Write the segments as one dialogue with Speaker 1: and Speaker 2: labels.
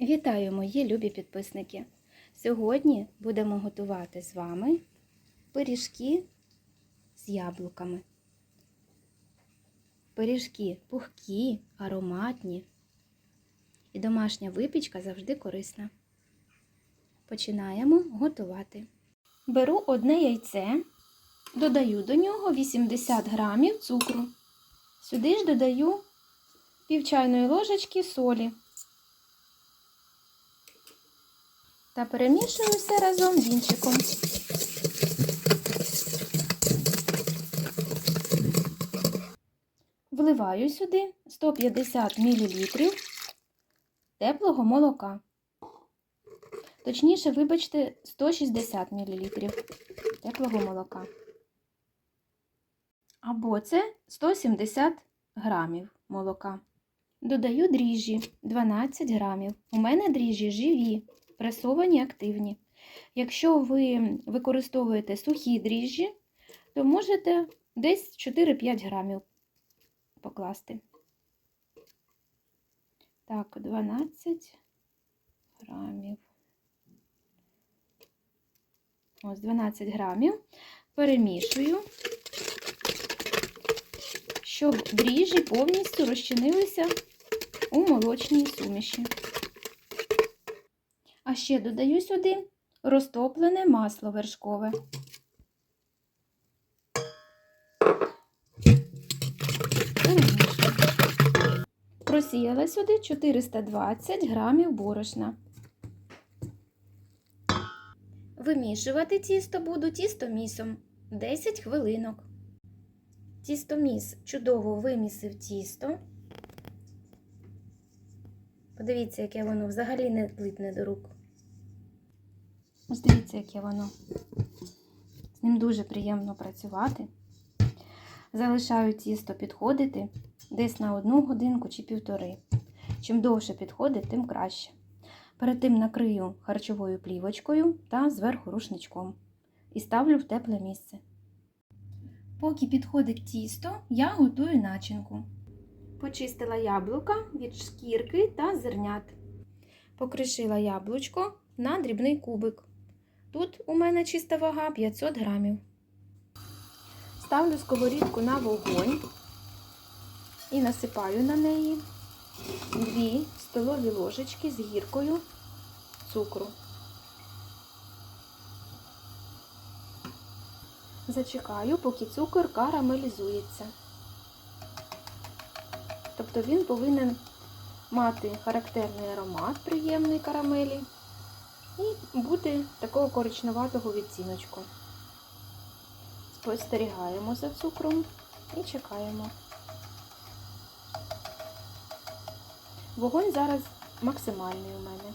Speaker 1: Вітаю, мої любі підписники! Сьогодні будемо готувати з вами пиріжки з яблуками. Пиріжки пухкі, ароматні і домашня випічка завжди корисна. Починаємо готувати. Беру одне яйце, додаю до нього 80 грамів цукру. Сюди ж додаю пів чайної ложечки солі. Та перемішую все разом вінчиком. Вливаю сюди 150 мл теплого молока. Точніше, вибачте, 160 мл теплого молока. Або це 170 грамів молока. Додаю дріжджі 12 грамів. У мене дріжджі живі пресовані активні. Якщо ви використовуєте сухі дріжджі, то можете десь 4-5 грамів покласти. Так, 12 грамів. Ось 12 грамів. Перемішую, щоб дріжджі повністю розчинилися у молочній суміші. А ще додаю сюди розтоплене масло вершкове. Просіяла сюди 420 грамів борошна. Вимішувати тісто буду тістомісом 10 хвилинок. Тістоміс чудово вимісив тісто. Подивіться, яке воно взагалі не липне до рук. Дивіться, яке воно. З ним дуже приємно працювати. Залишаю тісто підходити десь на одну годинку чи півтори. Чим довше підходить, тим краще. Перед тим накрию харчовою плівочкою та зверху рушничком. І ставлю в тепле місце. Поки підходить тісто, я готую начинку. Почистила яблука від шкірки та зернят. Покришила яблучко на дрібний кубик. Тут у мене чиста вага 500 грамів. Ставлю сковорідку на вогонь і насипаю на неї 2 столові ложечки з гіркою цукру. Зачекаю, поки цукор карамелізується. Тобто він повинен мати характерний аромат приємний карамелі і бути такого коричневатого відціночку. Спостерігаємо за цукром і чекаємо. Вогонь зараз максимальний у мене.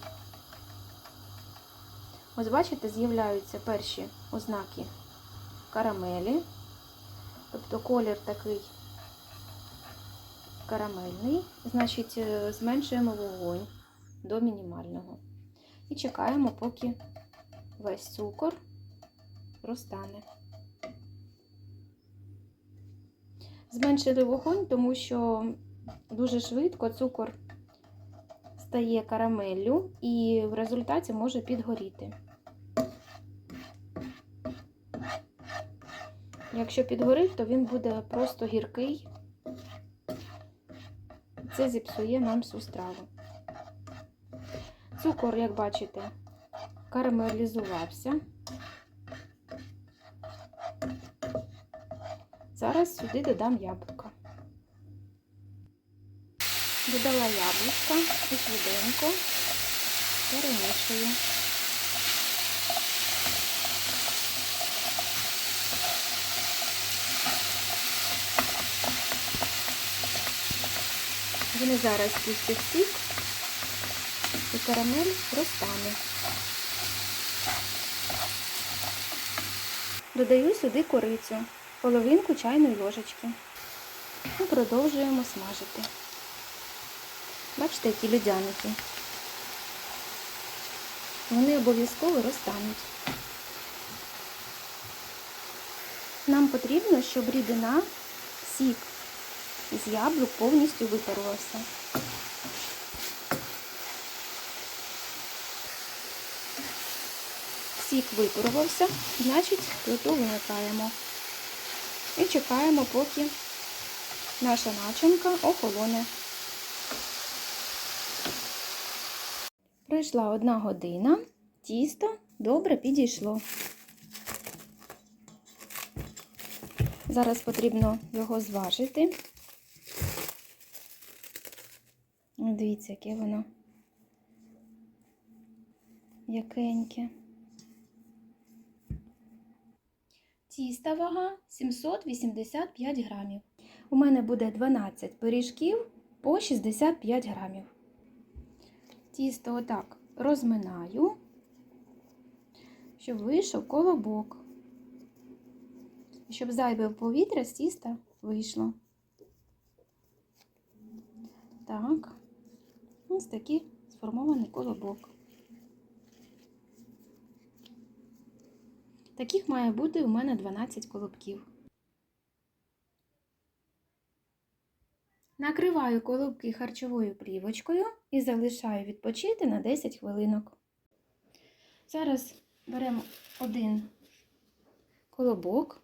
Speaker 1: Ось бачите, з'являються перші ознаки карамелі, тобто колір такий карамельний, значить, е, зменшуємо вогонь до мінімального. І чекаємо, поки весь цукор розтане. Зменшили вогонь, тому що дуже швидко цукор стає карамеллю і в результаті може підгоріти. Якщо підгорить, то він буде просто гіркий це зіпсує нам всю страву. Цукор, як бачите, карамелізувався. Зараз сюди додам яблука. Додала яблучка і швиденько перемішую. Вони зараз пустять сік карамель розтане. Додаю сюди корицю, половинку чайної ложечки. І продовжуємо смажити. Бачите, які людяники. Вони обов'язково розтануть. Нам потрібно, щоб рідина, сік з яблук повністю випарувався. Сік випарувався, значить плиту вимикаємо. І чекаємо, поки наша начинка охолоне. Пройшла одна година, тісто добре підійшло. Зараз потрібно його зважити. Дивіться, яке воно якеньке. Тіста вага 785 грамів. У мене буде 12 пиріжків по 65 грамів. Тісто отак розминаю, щоб вийшов колобок. Щоб зайве повітря з тіста вийшло. Так, ось такий сформований колобок. Таких має бути у мене 12 колобків. Накриваю колобки харчовою плівочкою і залишаю відпочити на 10 хвилинок. Зараз беремо один колобок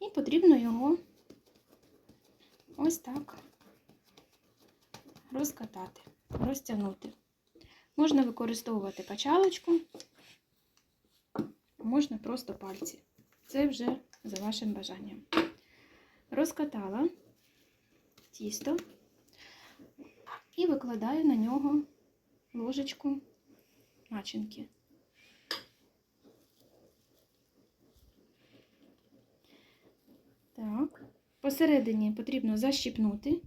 Speaker 1: і потрібно його ось так розкатати, розтягнути. Можна використовувати качалочку, можна просто пальці. Це вже за вашим бажанням. Розкатала тісто і викладаю на нього ложечку начинки. Так, посередині потрібно защіпнути,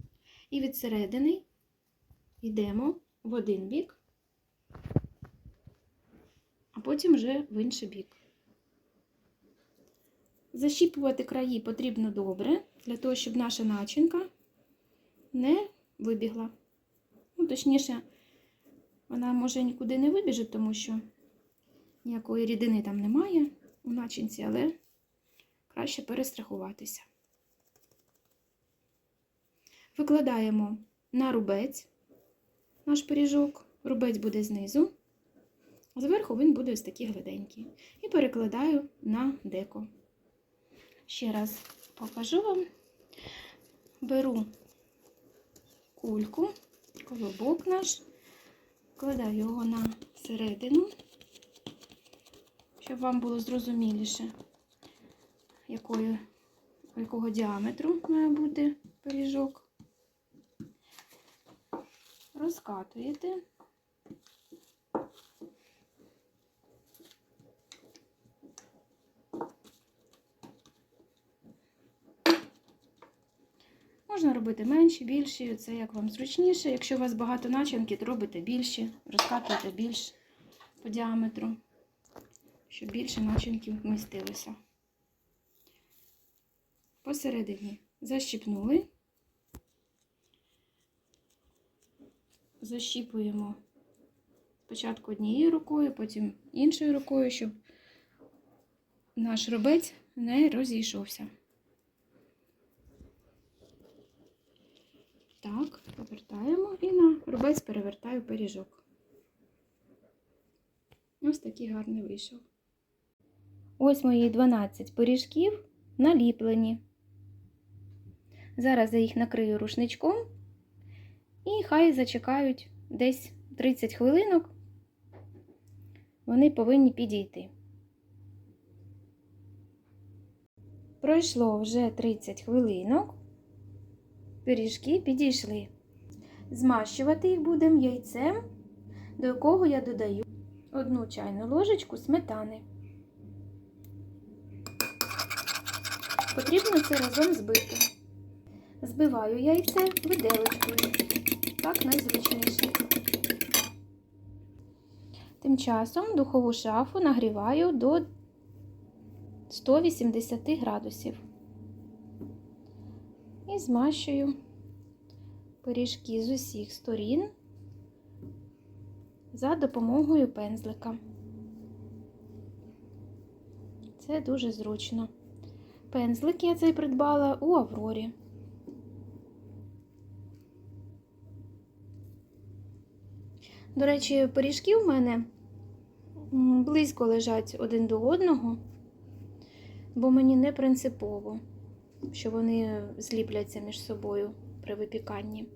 Speaker 1: і від середини йдемо в один бік, а потім вже в інший бік. Защіпувати краї потрібно добре, для того, щоб наша начинка не вибігла. Ну, точніше, вона може нікуди не вибіже, тому що ніякої рідини там немає у начинці, але краще перестрахуватися. Викладаємо на рубець наш пиріжок, рубець буде знизу, а зверху він буде ось такий гладенький. І перекладаю на деко. Ще раз покажу вам. Беру кульку, колобок наш, кладаю його на середину, щоб вам було зрозуміліше, якою, якого діаметру має бути пиріжок. Розкатуєте. Можна робити менші, більші, це як вам зручніше. Якщо у вас багато начинки, то робите більші, розкатуєте більш по діаметру, щоб більше начинки вмістилося. Посередині защіпнули, защіпуємо спочатку однією рукою, потім іншою рукою, щоб наш робець не розійшовся. Так, повертаємо і на рубець перевертаю пиріжок. Ось такий гарний вийшов. Ось мої 12 пиріжків наліплені. Зараз я їх накрию рушничком і хай зачекають десь 30 хвилинок. Вони повинні підійти. Пройшло вже 30 хвилинок пиріжки підійшли. Змащувати їх будемо яйцем, до якого я додаю одну чайну ложечку сметани. Потрібно це разом збити. Збиваю яйце виделочкою. Так найзручніше. Тим часом духову шафу нагріваю до 180 градусів і змащую пиріжки з усіх сторін за допомогою пензлика. Це дуже зручно. Пензлик я цей придбала у Аврорі. До речі, пиріжки в мене близько лежать один до одного, бо мені не принципово, що вони зліпляться між собою при випіканні.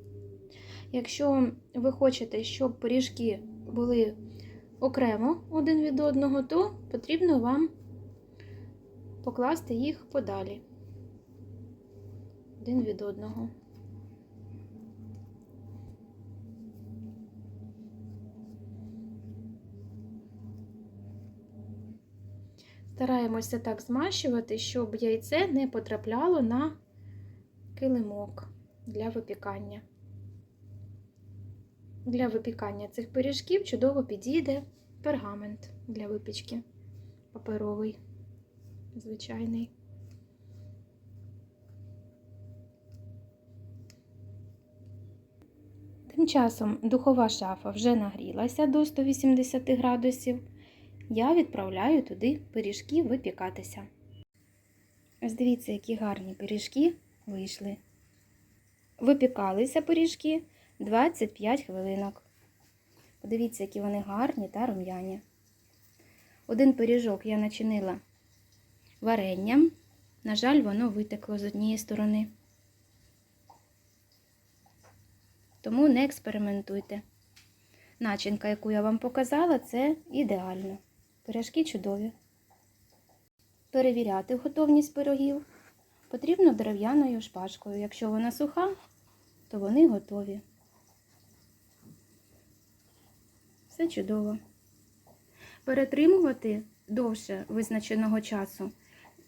Speaker 1: Якщо ви хочете, щоб пиріжки були окремо один від одного, то потрібно вам покласти їх подалі один від одного. Стараємося так змащувати, щоб яйце не потрапляло на килимок для випікання. Для випікання цих пиріжків чудово підійде пергамент для випічки. Паперовий, звичайний. Тим часом духова шафа вже нагрілася до 180 градусів. Я відправляю туди пиріжки випікатися. Ось дивіться, які гарні пиріжки вийшли. Випікалися пиріжки 25 хвилинок. Подивіться, які вони гарні та рум'яні. Один пиріжок я начинила варенням. На жаль, воно витекло з однієї сторони. Тому не експериментуйте. Начинка, яку я вам показала, це ідеально. Пиріжки чудові. Перевіряти готовність пирогів потрібно дерев'яною шпажкою. Якщо вона суха, то вони готові. Все чудово. Перетримувати довше визначеного часу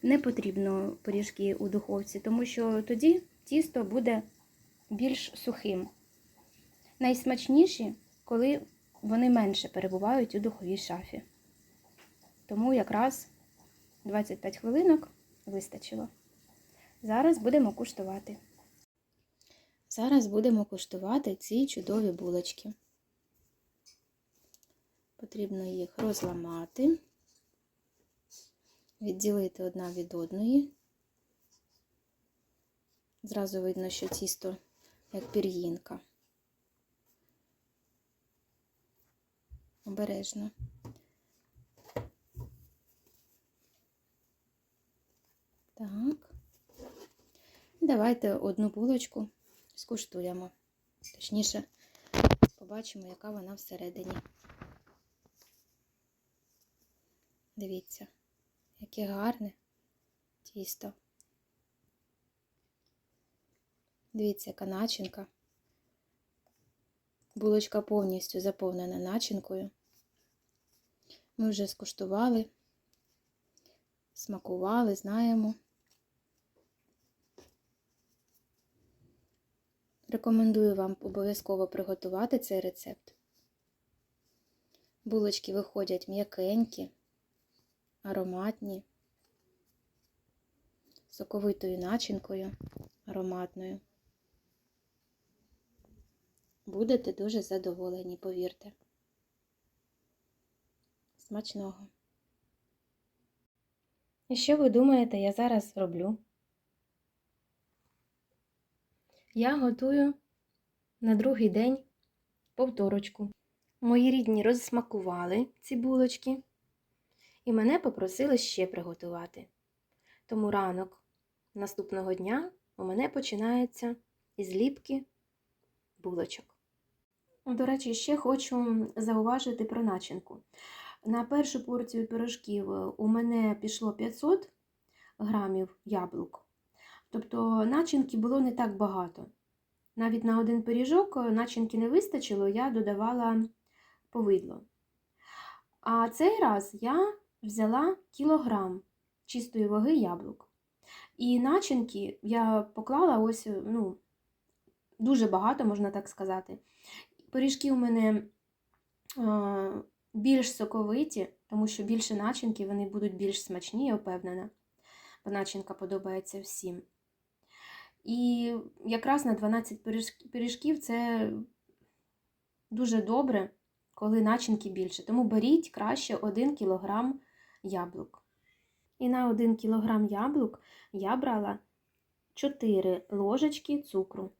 Speaker 1: не потрібно пиріжки у духовці, тому що тоді тісто буде більш сухим. Найсмачніші, коли вони менше перебувають у духовій шафі. Тому якраз 25 хвилинок вистачило. Зараз будемо куштувати. Зараз будемо куштувати ці чудові булочки. Потрібно їх розламати, відділити одна від одної. Зразу видно, що тісто як пір'їнка. Обережно. Так. Давайте одну булочку скуштуємо. Точніше, побачимо, яка вона всередині. Дивіться, яке гарне тісто. Дивіться, яка начинка. Булочка повністю заповнена начинкою. Ми вже скуштували, смакували, знаємо. Рекомендую вам обов'язково приготувати цей рецепт. Булочки виходять м'якенькі, ароматні, соковитою начинкою, ароматною. Будете дуже задоволені, повірте. Смачного. І що ви думаєте, я зараз роблю? Я готую на другий день повторочку. Мої рідні розсмакували ці булочки і мене попросили ще приготувати. Тому ранок наступного дня у мене починається із ліпки булочок. До речі, ще хочу зауважити про начинку. На першу порцію пирожків у мене пішло 500 грамів яблук. Тобто начинки було не так багато. Навіть на один пиріжок начинки не вистачило, я додавала повидло. А цей раз я взяла кілограм чистої ваги яблук. І начинки я поклала ось, ну, дуже багато, можна так сказати. Пиріжки у мене е, більш соковиті, тому що більше начинки, вони будуть більш смачні, я впевнена. Бо начинка подобається всім. І якраз на 12 пиріжків це дуже добре, коли начинки більше. Тому беріть краще 1 кг яблук. І на 1 кг яблук я брала 4 ложечки цукру.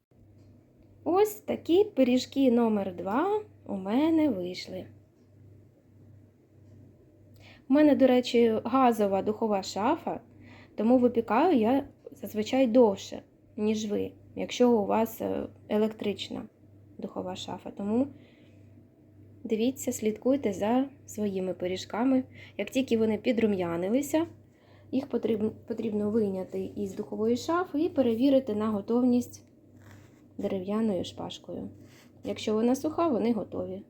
Speaker 1: Ось такі пиріжки номер 2 у мене вийшли. У мене, до речі, газова духова шафа, тому випікаю я зазвичай довше, ніж ви, якщо у вас е, електрична духова шафа. Тому дивіться, слідкуйте за своїми пиріжками. Як тільки вони підрум'янилися, їх потрібно, вийняти із духової шафи і перевірити на готовність дерев'яною шпажкою. Якщо вона суха, вони готові.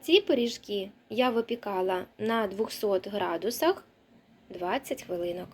Speaker 1: Ці пиріжки я випікала на 200 градусах 20 хвилинок.